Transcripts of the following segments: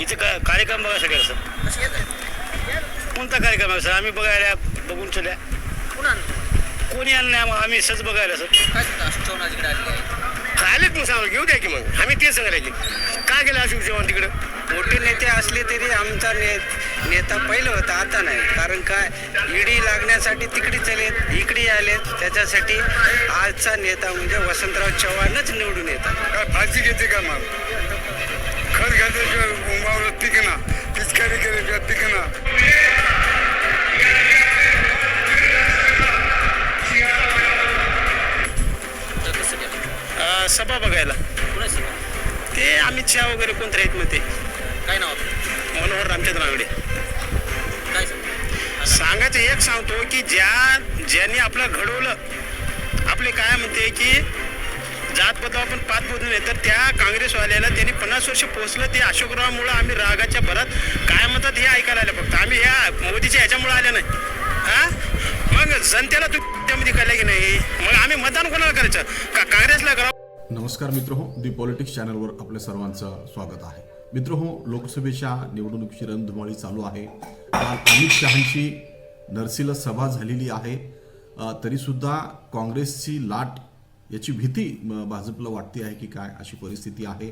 इथे का कार्यक्रम बघायसाठी आलो सर. कोणता कार्यक्रम आहे सर? आम्ही बघायला बघून चल्या. कोणी आलं नाही मग आम्ही सहज बघायला सर. आलेत मग सांगा घेऊ द्या की मग. आम्ही तेच सांगायला की का गेला अशोक चव्हाण तिकडं? मोठे नेते असले तरी आमचा ने नेता पहिलं होता आता नाही. कारण काय ईडी लागण्यासाठी तिकडे चलेत इकडे आलेत. त्याच्यासाठी आजचा नेता म्हणजे वसंतराव चव्हाणच निवडून येतात. काय फाशी घेते का मग? घातल्याशिवाय उमावर पिकना पिचकारी केल्याशिवाय पिकना तर कसं केलं अं, सभा? बघायला ते अमित शहा वगैरे कोणते आहेत मग ते? काय नाव आपलं? मनोहर रामचंद्र काय सांगता सांगायचं एक सांगतो की ज्या ज्यांनी आपलं घडवलं आपले काय म्हणते की जात बदलाव आपण पाच बोधून आहे तर त्या काँग्रेसवाल्याला त्यांनी पन्नास वर्ष पोहोचलं. ते अशोकरावामुळं आम्ही रागाच्या भरात काय म्हणतात हे ऐकायला आलं फक्त. आम्ही ह्या मोदीच्या ह्याच्यामुळे आल्या नाही. हा? मग जनतेला तू त्यामध्ये कळलं की नाही? मग आम्ही मतदान कोणाला करायचं? का काँग्रेसला करावं? नमस्कार मित्र हो दी पॉलिटिक्स चॅनलवर आपल्या सर्वांचं स्वागत आहे. मित्र हो लोकसभेच्या निवडणुकीची रणधुमाळी चालू आहे. काल अमित शहांची नर्सीला सभा झालेली आहे. तरीसुद्धा काँग्रेसची लाट याची भीती भाजपला वाटते आहे की काय अशी परिस्थिती आहे.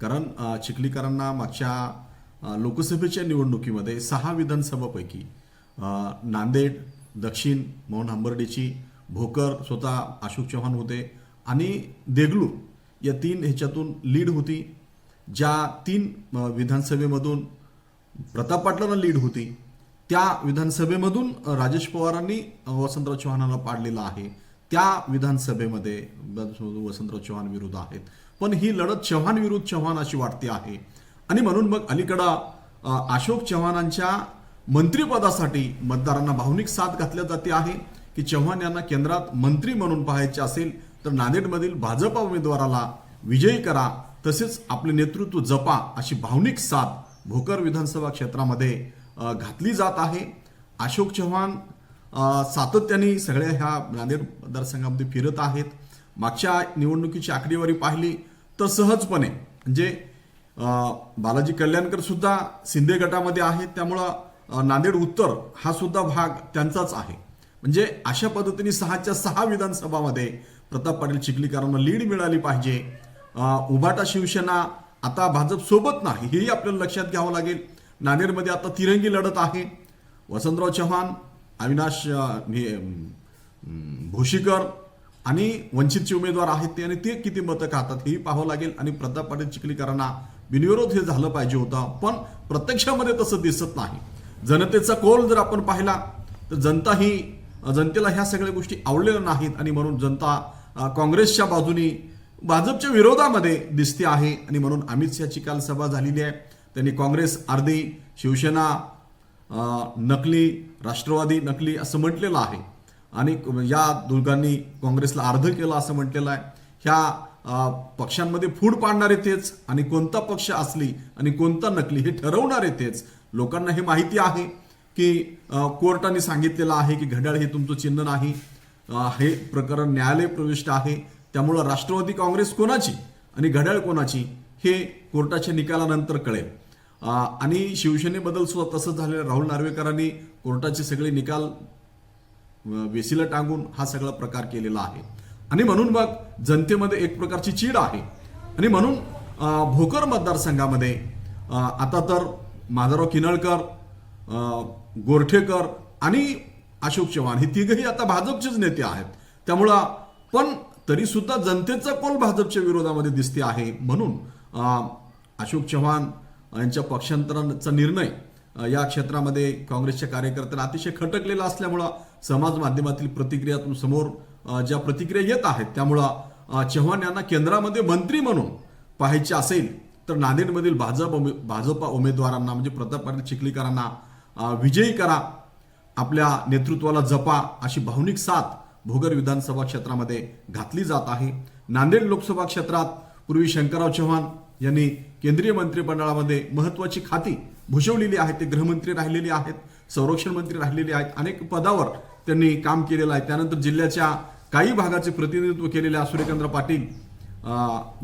कारण चिखलीकरांना मागच्या लोकसभेच्या निवडणुकीमध्ये सहा विधानसभापैकी नांदेड दक्षिण मोहन हंबर्डेची भोकर स्वतः अशोक चव्हाण होते आणि देगलूर या तीन ह्याच्यातून लीड होती. ज्या तीन विधानसभेमधून प्रताप पाटलांना लीड होती त्या विधानसभेमधून राजेश पवारांनी वसंतराव चव्हाणांना पाडलेलं आहे. त्या विधानसभेमध्ये वसंतराव चव्हाण विरुद्ध आहेत. पण ही लढत चव्हाण विरुद्ध चव्हाण अशी वाटते आहे. आणि म्हणून मग अलीकडं अशोक चव्हाणांच्या मंत्रिपदासाठी मतदारांना भावनिक साथ घातल्या जाते आहे. की चव्हाण यांना केंद्रात मंत्री म्हणून पाहायचे असेल तर नांदेडमधील भाजपा उमेदवाराला विजयी करा तसेच आपले नेतृत्व जपा अशी भावनिक साथ भोकर विधानसभा क्षेत्रामध्ये घातली जात आहे. अशोक चव्हाण सातत्याने सगळ्या ह्या नांदेड मतदारसंघामध्ये फिरत आहेत. मागच्या निवडणुकीची आकडेवारी पाहिली तर सहजपणे म्हणजे बालाजी कल्याणकर सुद्धा शिंदे गटामध्ये आहेत. त्यामुळं नांदेड उत्तर हा सुद्धा भाग त्यांचाच आहे. म्हणजे अशा पद्धतीने सहाच्या सहा विधानसभामध्ये प्रताप पाटील चिखलीकरांना लीड मिळाली पाहिजे. उभाटा शिवसेना आता भाजप सोबत नाही हेही आपल्याला लक्षात घ्यावं लागेल. नांदेडमध्ये आता तिरंगी लढत आहे. वसंतराव चव्हाण अविनाश हे, भोशीकर आणि वंचितचे उमेदवार आहेत ते आणि ते किती मतं खातात हेही पाहावं लागेल. आणि प्रताप पाटील चिखलीकरांना बिनविरोध हे झालं पाहिजे होतं पण प्रत्यक्षामध्ये तसं दिसत नाही. जनतेचा कौल जर आपण पाहिला तर जनता ही जनतेला ह्या सगळ्या गोष्टी आवडलेल्या नाहीत आणि म्हणून जनता काँग्रेसच्या बाजूनी भाजपच्या विरोधामध्ये दिसते आहे. आणि म्हणून अमित शहाची काल सभा झालेली आहे. त्यांनी काँग्रेस अर्धी शिवसेना नकली राष्ट्रवादी नकली असं म्हटलेलं आहे. आणि या दोघांनी काँग्रेसला अर्ध केलं असं म्हटलेलं आहे. ह्या पक्षांमध्ये फूड पाडणारे तेच आणि कोणता पक्ष असली आणि कोणता नकली हे ठरवणारे तेच. लोकांना हे माहिती आहे की कोर्टाने सांगितलेलं आहे की घड्याळ हे तुमचं चिन्ह नाही. हे प्रकरण न्यायालय प्रविष्ट आहे. त्यामुळं राष्ट्रवादी काँग्रेस कोणाची आणि घड्याळ कोणाची हे कोर्टाच्या निकालानंतर कळेल. आणि शिवसेनेबद्दल सुद्धा तसंच झालेलं राहुल नार्वेकरांनी कोर्टाचे सगळे निकाल वेसीला टांगून हा सगळा प्रकार केलेला आहे. आणि म्हणून मग जनतेमध्ये एक प्रकारची चीड आहे. आणि म्हणून भोकर मतदारसंघामध्ये आता तर माधवराव किनळकर गोरठेकर आणि अशोक चव्हाण हे तिघही आता भाजपचेच नेते आहेत. त्यामुळं पण तरीसुद्धा जनतेचा कोल भाजपच्या विरोधामध्ये दिसते आहे. म्हणून अशोक चव्हाण यांच्या पक्षांतराचा निर्णय या क्षेत्रामध्ये काँग्रेसच्या कार्यकर्त्यांना अतिशय खटकलेला असल्यामुळं समाज माध्यमातील प्रतिक्रियातून समोर ज्या प्रतिक्रिया येत आहेत त्यामुळं चव्हाण यांना केंद्रामध्ये मंत्री म्हणून पाहायचे असेल तर नांदेडमधील भाजप उमे- भाजपा उमेदवारांना म्हणजे प्रताप पाटील चिखलीकरांना विजयी करा आपल्या नेतृत्वाला जपा अशी भावनिक साथ भोगर विधानसभा क्षेत्रामध्ये घातली जात आहे. नांदेड लोकसभा क्षेत्रात पूर्वी शंकरराव चव्हाण यांनी केंद्रीय मंत्रिमंडळामध्ये महत्त्वाची खाती भूषवलेली आहेत ते गृहमंत्री राहिलेले आहेत संरक्षण मंत्री राहिलेले आहेत. अनेक पदावर त्यांनी काम केलेलं आहे. त्यानंतर जिल्ह्याच्या काही भागाचे प्रतिनिधित्व केलेल्या सूर्यकांत पाटील.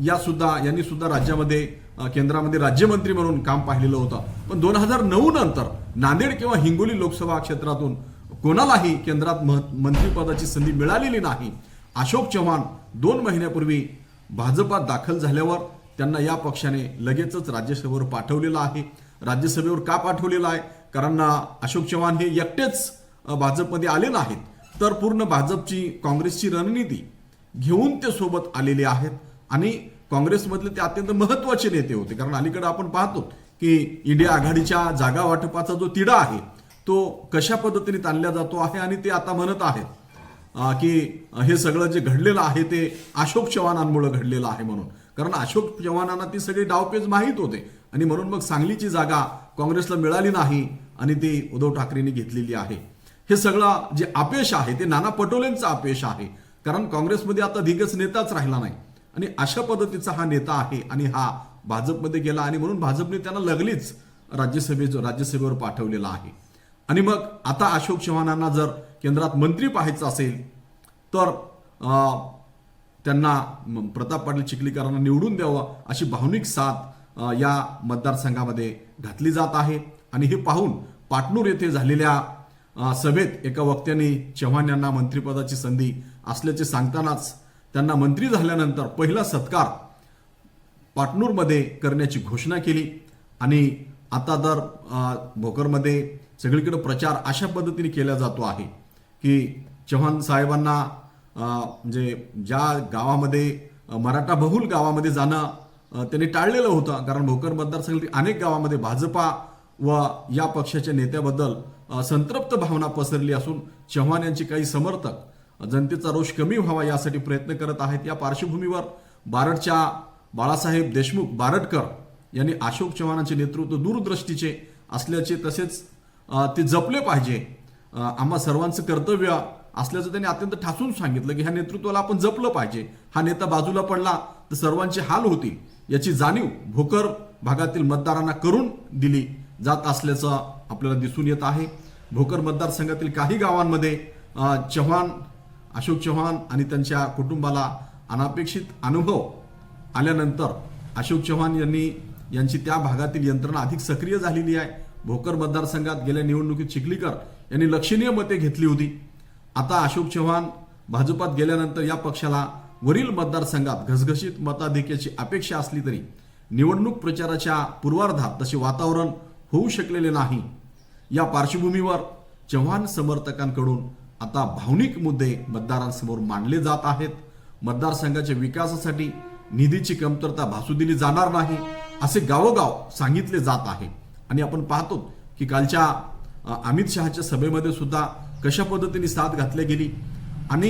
या सुद्धा यांनी सुद्धा राज्यामध्ये केंद्रामध्ये राज्यमंत्री म्हणून काम पाहिलेलं होतं. पण दोन हजार नऊ नंतर नांदेड किंवा हिंगोली लोकसभा क्षेत्रातून कोणालाही केंद्रात मह- मंत्रिपदाची संधी मिळालेली नाही. अशोक चव्हाण दोन महिन्यापूर्वी भाजपात दाखल झाल्यावर त्यांना या पक्षाने लगेचच राज्यसभेवर पाठवलेलं आहे. राज्यसभेवर का पाठवलेलं आहे? कारण अशोक चव्हाण हे एकटेच भाजपमध्ये आलेले आहेत. तर पूर्ण भाजपची काँग्रेसची रणनीती घेऊन ते सोबत आलेले आहेत. आणि काँग्रेसमधले ते अत्यंत महत्त्वाचे नेते होते. कारण अलीकडे आपण पाहतो की इंडिया आघाडीच्या जागा वाटपाचा जो तिढा आहे तो कशा पद्धतीने ताणला जातो आहे आणि ते आता म्हणत आहेत की हे सगळं जे घडलेलं आहे ते अशोक चव्हाणांमुळे घडलेलं आहे म्हणून. कारण अशोक चव्हाणांना ती सगळी डावपेच माहीत होते. आणि म्हणून मग सांगलीची जागा काँग्रेसला मिळाली नाही आणि ती उद्धव ठाकरेंनी घेतलेली आहे. हे सगळं जे अपयश आहे ते नाना पटोलेंचं अपयश आहे. कारण काँग्रेसमध्ये आता दिग्गज नेताच राहिला नाही. आणि अशा पद्धतीचा हा नेता आहे आणि हा भाजपमध्ये गेला आणि म्हणून भाजपने त्यांना लगलीच राज्यसभेचं राज्यसभेवर पाठवलेला आहे. आणि मग आता अशोक चव्हाणांना जर केंद्रात मंत्री पाहायचं असेल तर त्यांना म- प्रताप पाटील चिखलीकरांना निवडून द्यावं अशी भावनिक साथ या मतदारसंघामध्ये घातली जात आहे. आणि हे पाहून पाटणूर येथे झालेल्या सभेत एका वक्त्याने चव्हाण यांना मंत्रिपदाची संधी असल्याचे सांगतानाच त्यांना मंत्री झाल्यानंतर पहिला सत्कार पाटणूरमध्ये करण्याची घोषणा केली. आणि आता तर भोकरमध्ये सगळीकडे प्रचार अशा पद्धतीने केला जातो आहे की चव्हाण साहेबांना म्हणजे ज्या गावामध्ये मराठा बहुल गावामध्ये जाणं त्यांनी टाळलेलं होतं. कारण भोकर मतदारसंघातील अनेक गावामध्ये भाजपा व या पक्षाच्या नेत्याबद्दल संतृप्त भावना पसरली असून चव्हाण यांचे काही समर्थक जनतेचा रोष कमी व्हावा यासाठी प्रयत्न करत आहेत. या पार्श्वभूमीवर बारडच्या बाळासाहेब देशमुख बारडकर यांनी अशोक चव्हाणांचे नेतृत्व दूरदृष्टीचे असल्याचे तसेच ते जपले पाहिजे. आम्हा सर्वांचं कर्तव्य असल्याचं त्यांनी अत्यंत ठासून सांगितलं की ह्या नेतृत्वाला आपण जपलं पाहिजे. हा नेता बाजूला पडला तर सर्वांचे हाल होतील याची जाणीव भोकर भागातील मतदारांना करून दिली जात असल्याचं आपल्याला दिसून येत आहे. भोकर मतदारसंघातील काही गावांमध्ये चव्हाण अशोक चव्हाण आणि त्यांच्या कुटुंबाला अनापेक्षित अनुभव आल्यानंतर अशोक चव्हाण यांनी यांची त्या भागातील यंत्रणा अधिक सक्रिय झालेली आहे. भोकर मतदारसंघात गेल्या निवडणुकीत चिखलीकर यांनी लक्षणीय मते घेतली होती. आता अशोक चव्हाण भाजपात गेल्यानंतर या पक्षाला वरील मतदारसंघात घसघशीत मताधिक्याची अपेक्षा असली तरी निवडणूक प्रचाराच्या पूर्वार्धात तसे वातावरण होऊ शकलेले नाही. या पार्श्वभूमीवर चव्हाण समर्थकांकडून आता भावनिक मुद्दे मतदारांसमोर मांडले जात आहेत. मतदारसंघाच्या विकासासाठी निधीची कमतरता भासू दिली जाणार नाही असे गावोगाव सांगितले जात आहे. आणि आपण पाहतो की कालच्या अमित शहाच्या सभेमध्ये सुद्धा कशा पद्धतीने साथ घातली गेली? आणि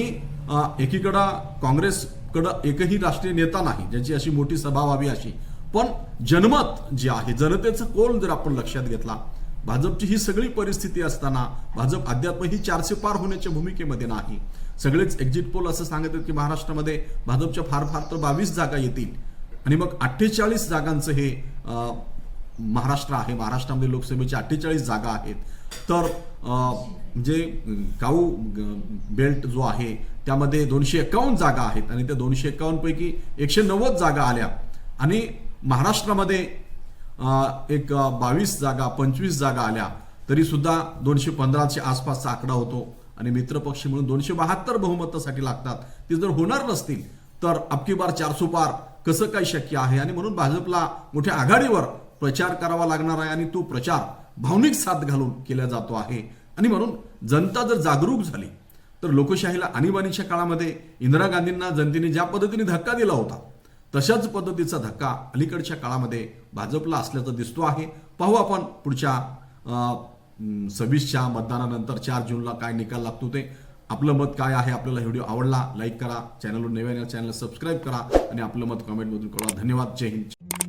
एकीकडं काँग्रेसकडं एकही राष्ट्रीय नेता नाही ज्याची अशी मोठी सभा व्हावी अशी. पण जनमत जे आहे जनतेचं कोल जर आपण लक्षात घेतला भाजपची ही सगळी परिस्थिती असताना भाजप अद्याप ही चारशे पार होण्याच्या भूमिकेमध्ये नाही. सगळेच एक्झिट पोल असं सांगत आहेत की महाराष्ट्रामध्ये भाजपच्या फार फार तर बावीस जागा येतील. आणि मग अठ्ठेचाळीस जागांचं हे महाराष्ट्र आहे महाराष्ट्रामध्ये लोकसभेच्या अठ्ठेचाळीस जागा आहेत. तर म्हणजे काऊ बेल्ट जो आहे त्यामध्ये दोनशे एकावन्न जागा आहेत आणि त्या दोनशे एकावन्नपैकी एकशे नव्वद जागा आल्या. आणि महाराष्ट्रामध्ये एक बावीस जागा पंचवीस जागा आल्या. तरीसुद्धा दोनशे पंधराच्या आसपासचा आकडा होतो आणि मित्रपक्ष म्हणून दोनशे बहात्तर बहुमतासाठी लागतात. ते जर होणार नसतील तर अबकी बार चारसो पार कसं काय शक्य आहे? आणि म्हणून भाजपला मोठ्या आघाडीवर प्रचार करावा लागणार आहे आणि तो प्रचार भावनिक साथ घालून केला जातो आहे. आणि म्हणून जनता जर जागरूक झाली तर लोकशाहीला आणीबाणीच्या काळामध्ये इंदिरा गांधींना जनतेने ज्या पद्धतीने धक्का दिला होता तशाच पद्धतीचा धक्का अलीकडच्या काळामध्ये भाजपला असल्याचं दिसतो आहे. पाहू आपण पुढच्या सव्वीसच्या मतदानानंतर चार जूनला काय निकाल लागतो ते. आपलं मत काय आहे? आपल्याला व्हिडिओ आवडला लाईक करा. चॅनलवर नव्याने चॅनल सबस्क्राईब करा. आणि आपलं मत कमेंटमधून कळवा. धन्यवाद. जय हिंद.